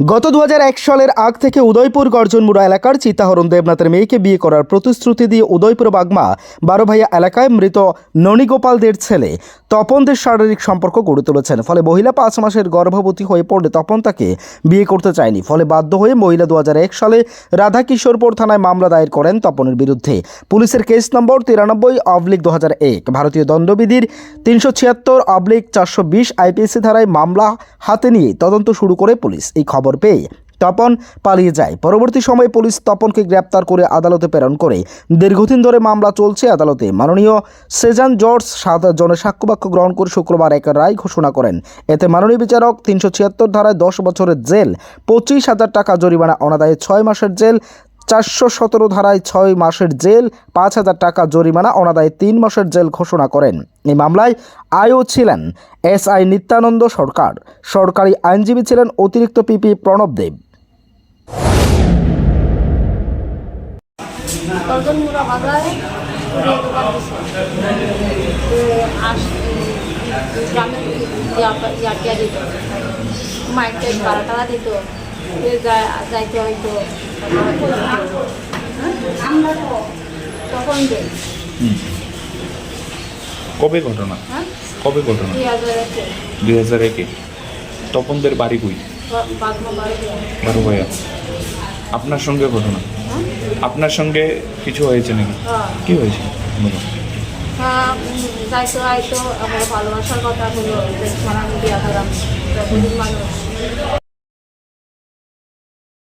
গত দুহাজার এক সালের আগ থেকে উদয়পুর গর্জনমুড়া এলাকার চিতাহরণ দেবনাথের মেয়েকে বিয়ে করার প্রতিশ্রুতি দিয়ে উদয়পুর বাগমা বারোভাইয়া এলাকায় মৃত ননীগোপালদের ছেলে তপনদের শারীরিক সম্পর্ক গড়ে তুলেছেন। ফলে মহিলা পাঁচ মাসের গর্ভবতী হয়ে পড়লে তপন তাকে বিয়ে করতে চায়নি। ফলে বাধ্য হয়ে মহিলা দু হাজার এক সালে রাধাকিশোরপুর থানায় মামলা দায়ের করেন তপনের বিরুদ্ধে। পুলিশের কেস নম্বর তিরানব্বই অবলিক দু হাজার এক। ভারতীয় দণ্ডবিধির তিনশো ছিয়াত্তর অবলিক চারশো বিশ আইপিএসসি ধারায় মামলা হাতে নিয়ে তদন্ত শুরু করে পুলিশ। এই খবর পেয়ে তপন পালিয়ে যায়। পরবর্তী সময়ে পুলিশ তপনকে গ্রেপ্তার করে আদালতে প্রেরণ করে। দীর্ঘদিন ধরে মামলা চলছে আদালতে। মাননীয় সেজান জর্জ সাত জনের সাক্ষ্যবাক্য গ্রহণ করে শুক্রবার এক রায় ঘোষণা করেন। এতে মাননীয় বিচারক তিনশো ছিয়াত্তর ধারায় দশ বছরের জেল, পঁচিশ হাজার টাকা জরিমানা, অনাদায়ে ছয় মাসের জেল, চারশো সতেরো ধারায় ছয় মাসের জেল, পাঁচ হাজার টাকা জরিমানা, অনাদায়ে তিন মাসের জেল ঘোষণা করেন। এই মামলায় আয়ও ছিলেন এস আই নিত্যানন্দ সরকার। সরকারি আইনজীবী ছিলেন অতিরিক্ত পিপি প্রণব দেব। দশজন মুড়া বাজায় ইয়াটিয়া দিত। মাইক দিত। যাইতে তখন কবে ঘটনা? হ্যাঁ? কবে ঘটনা? দুই হাজার একে। তপনদের বাড়ি কই? বারো ভাইয়া আপনার সঙ্গে ঘটনা? আপনার সঙ্গে কিছু হয়েছে নাকি? হ্যাঁ। কি হয়েছে? বলো তাই তো হয়তো আমার ভালোবাসার কথা হলো মানুষ।